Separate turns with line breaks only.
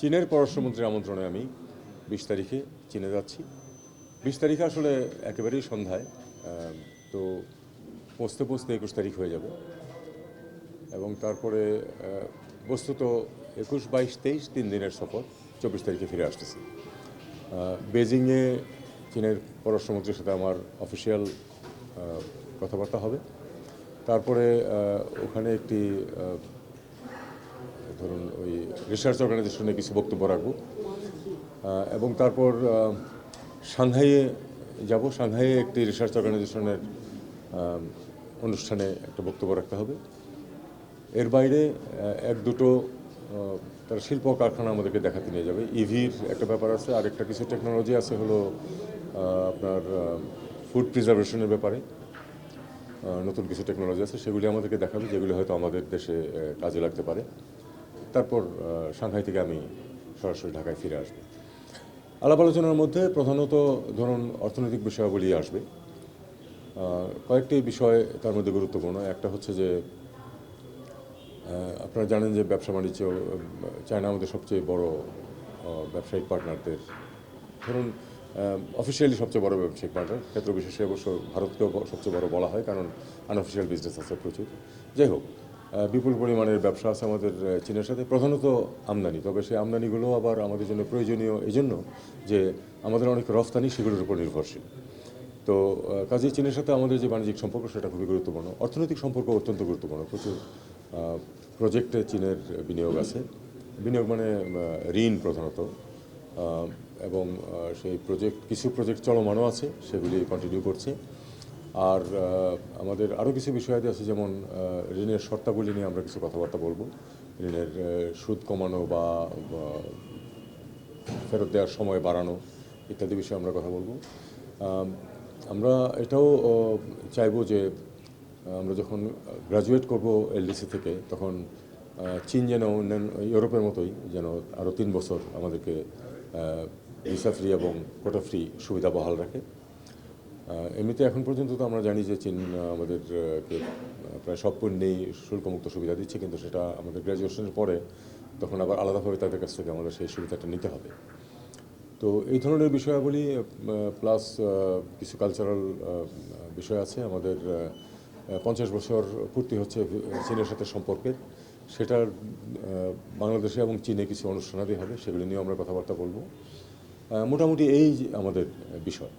চীনের পররাষ্ট্রমন্ত্রীর আমন্ত্রণে আমি বিশ তারিখে চীনে যাচ্ছি। বিশ তারিখে আসলে একেবারেই সন্ধ্যায় তো পৌঁছতে পৌঁছতে একুশ তারিখ হয়ে যাবে। এবং তারপরে বস্তুত একুশ, বাইশ, তেইশ তিন দিনের সফর চব্বিশ তারিখে ফিরে আসতেছি। বেজিংয়ে চীনের পররাষ্ট্রমন্ত্রীর সাথে আমার অফিসিয়াল কথাবার্তা হবে। তারপরে ওখানে একটি ধরুন ওই রিসার্চ অর্গানাইজেশনে কিছু বক্তব্য রাখব। এবং তারপর সাংহাইয়ে যাব। সাংহাইয়ে একটি রিসার্চ অর্গানাইজেশনের অনুষ্ঠানে একটা বক্তব্য রাখতে হবে। এর বাইরে এক দুটো তার শিল্প কারখানা আমাদেরকে দেখাতে নিয়ে যাবে। ইভির একটা ব্যাপার আছে আর একটা কিছু টেকনোলজি আছে হলো আপনার ফুড প্রিজার্ভেশনের ব্যাপারে। নতুন কিছু টেকনোলজি আছে, সেগুলি আমাদেরকে দেখাবে, যেগুলি হয়তো আমাদের দেশে কাজে লাগতে পারে। তারপর সাংহাই থেকে আমি সরাসরি ঢাকায় ফিরে আসব। আলাপ আলোচনার মধ্যে প্রধানত ধরুন অর্থনৈতিক বিষয়াবলী আসবে। কয়েকটি বিষয় তার মধ্যে গুরুত্বপূর্ণ। একটা হচ্ছে যে আপনারা জানেন যে ব্যবসা বাণিজ্য চায়না আমাদের সবচেয়ে বড় ব্যবসায়িক পার্টনারদের, ধরুন অফিসিয়ালি সবচেয়ে বড় ব্যবসায়িক পার্টনার। ক্ষেত্র বিশেষে অবশ্য ভারতকেও সবচেয়ে বড় বলা হয়, কারণ আনঅফিসিয়াল বিজনেস আছে প্রচুর। যাই হোক বিপুল পরিমাণের ব্যবসা আছে আমাদের চীনের সাথে, প্রধানত আমদানি। তবে সেই আমদানিগুলো আবার আমাদের জন্য প্রয়োজনীয় এই জন্য যে আমাদের অনেক রফতানি সেগুলোর উপর নির্ভরশীল। তো কাজে চীনের সাথে আমাদের যে বাণিজ্যিক সম্পর্ক, সেটা খুবই গুরুত্বপূর্ণ। অর্থনৈতিক সম্পর্ক অত্যন্ত গুরুত্বপূর্ণ। প্রচুর প্রজেক্টে চীনের বিনিয়োগ আছে। বিনিয়োগ মানে ঋণ প্রধানত। এবং সেই প্রজেক্ট কিছু প্রজেক্ট চলমানও আছে, সেগুলি কন্টিনিউ করছে। আর আমাদের আরও কিছু বিষয়াদি আছে, যেমন ঋণের শর্তাবলী নিয়ে আমরা কিছু কথাবার্তা বলব। ঋণের সুদ কমানো বা ফেরত দেওয়ার সময় বাড়ানো ইত্যাদি বিষয়ে আমরা কথা বলব। আমরা এটাও চাইব যে, আমরা যখন গ্রাজুয়েট করব এলডিসি থেকে, তখন চীন যেন অন্যান্য ইউরোপের মতোই যেন আরও তিন বছর আমাদেরকে ভিসা ফ্রি এবং কোটা ফ্রি সুবিধা বহাল রাখে। এমনিতে এখন পর্যন্ত তো আমরা জানি যে চীন আমাদেরকে প্রায় সব পণ্যেই শুল্কমুক্ত সুবিধা দিচ্ছে, কিন্তু সেটা আমাদের গ্র্যাজুয়েশনের পরে তখন আবার আলাদাভাবে তাদের কাছ থেকে আমাদের সেই সুবিধাটা নিতে হবে। তো এই ধরনের বিষয়াবলী প্লাস কিছু কালচারাল বিষয় আছে। আমাদের পঞ্চাশ বছর পূর্তি হচ্ছে চীনের সাথে সম্পর্কের। সেটার বাংলাদেশে এবং চীনে কিছু অনুষ্ঠানাদি হবে, সেগুলি নিয়েও আমরা কথাবার্তা বলব। মোটামুটি এই আমাদের বিষয়।